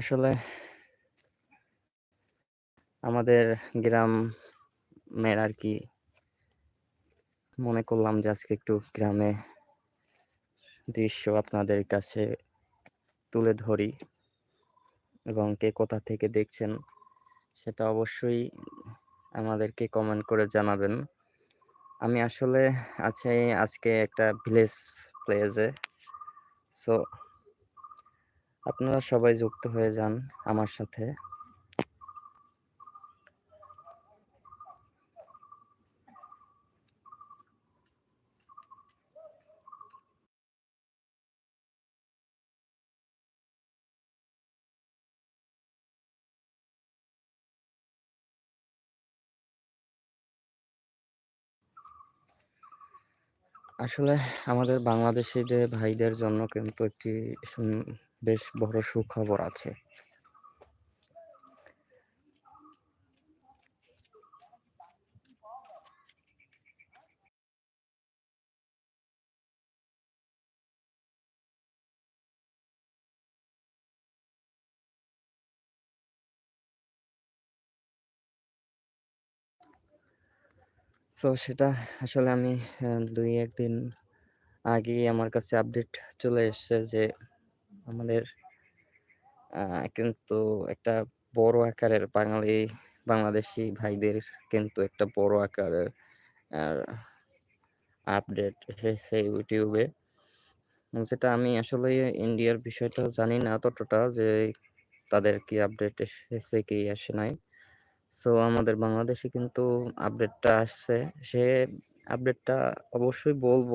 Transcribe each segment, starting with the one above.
আসলে আমাদের গ্রামের আর কি মনে করলাম যে আজকে একটু গ্রামে দৃশ্য আপনাদের কাছে তুলে ধরি এবং কে কোথা থেকে দেখছেন সেটা অবশ্যই আমাদেরকে কমেন্ট করে জানাবেন। আমি আসলে আছি আজকে একটা ভিলেজ প্লেসে সো আপনারা সবাই যুক্ত হয়ে যান আমার সাথে। আসলে আমাদের বাংলাদেশিদের ভাইদের জন্য কিন্তু একটি বেশ বড় সুখবর আছে। সো সেটা আসলে আমি দুই একদিন আগেই আমার কাছে আপডেট চলে এসছে যে আমাদের কিন্তু একটা বড় আকারের বাঙালি, বাংলাদেশি ভাইদের কিন্তু একটা বড় আকারের আপডেট এসেছে ইউটিউবে। যেটা আমি আসলে ইন্ডিয়ার বিষয়টা জানি না ততটা যে তাদের কি আপডেট এসেছে কি আসে নাই। সো আমাদের বাংলাদেশে কিন্তু আপডেটটা আসছে। সে আপডেটটা অবশ্যই বলব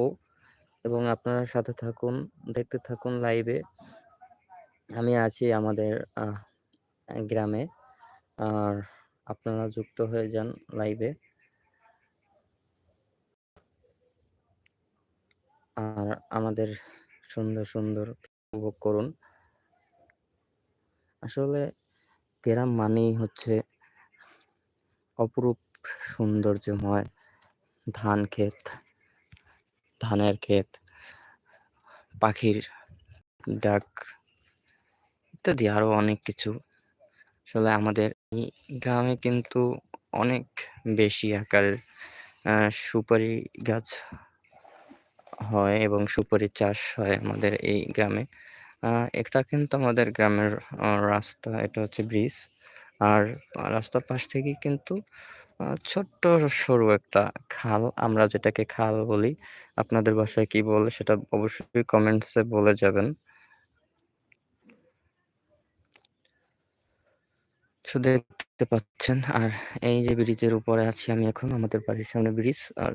এবং আপনারা সাথে থাকুন, দেখতে থাকুন লাইভে। আমি আছি আমাদের গ্রামে। আর আপনারা যুক্ত হয়ে যান লাইভে আর আমাদের সুন্দর সুন্দর উপভোগ করুন। আসলে গ্রাম মানেই হচ্ছে অপরূপ সৌন্দর্যময় ধান ক্ষেত, ধানের ক্ষেত, পাখির ডাক ইত্যাদি আরও অনেক কিছু। আসলে আমাদের গ্রামে কিন্তু অনেক বেশি আকারের সুপারি গাছ হয় এবং সুপারি চাষ হয় আমাদের এই গ্রামে। এটা কিন্তু আমাদের গ্রামের রাস্তা, এটা হচ্ছে ব্রিজ। আর রাস্তার পাশ থেকেই কিন্তু ছোট্ট সরু একটা খাল, আমরা যেটাকে খাল বলি। আপনাদের বাসায় কি বলে সেটা অবশ্যই কমেন্টসে বলে যাবেন। দেখতে পাচ্ছেন। আর এই যে ব্রিজের উপরে আছি আমি এখন, আমাদের বাড়ির সামনে ব্রিজ। আর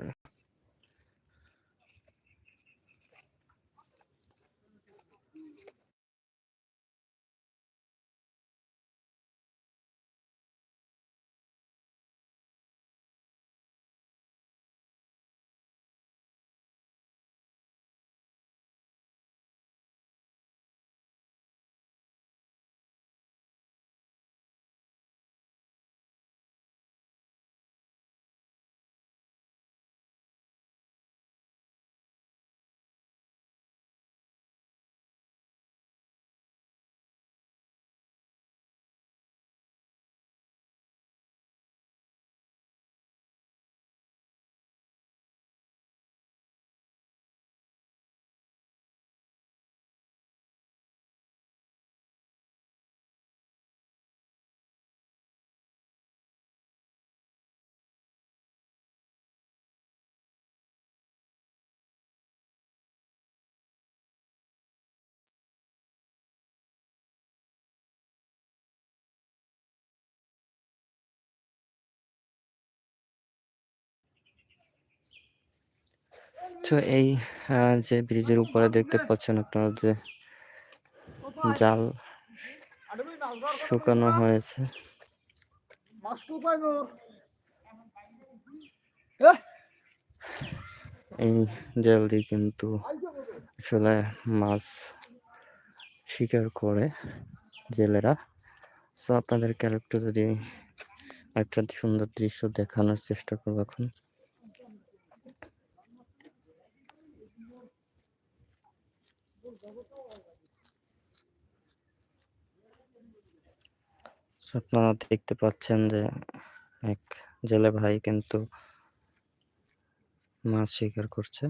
তো এই যে ব্রিজের উপরে দেখতে পাচ্ছেন আপনারা যে জাল শুকানো হয়েছে। এই জাল দিয়ে কিন্তু আসলে মাছ শিকার করে জেলেরা। সো আপনাদেরকে আরেকটু যদি একটা সুন্দর দৃশ্য দেখানোর চেষ্টা করব এখন। আপনারা দেখতে পাচ্ছেন যে এক জেলে ভাই কিন্তু মাছ শিকার করছে।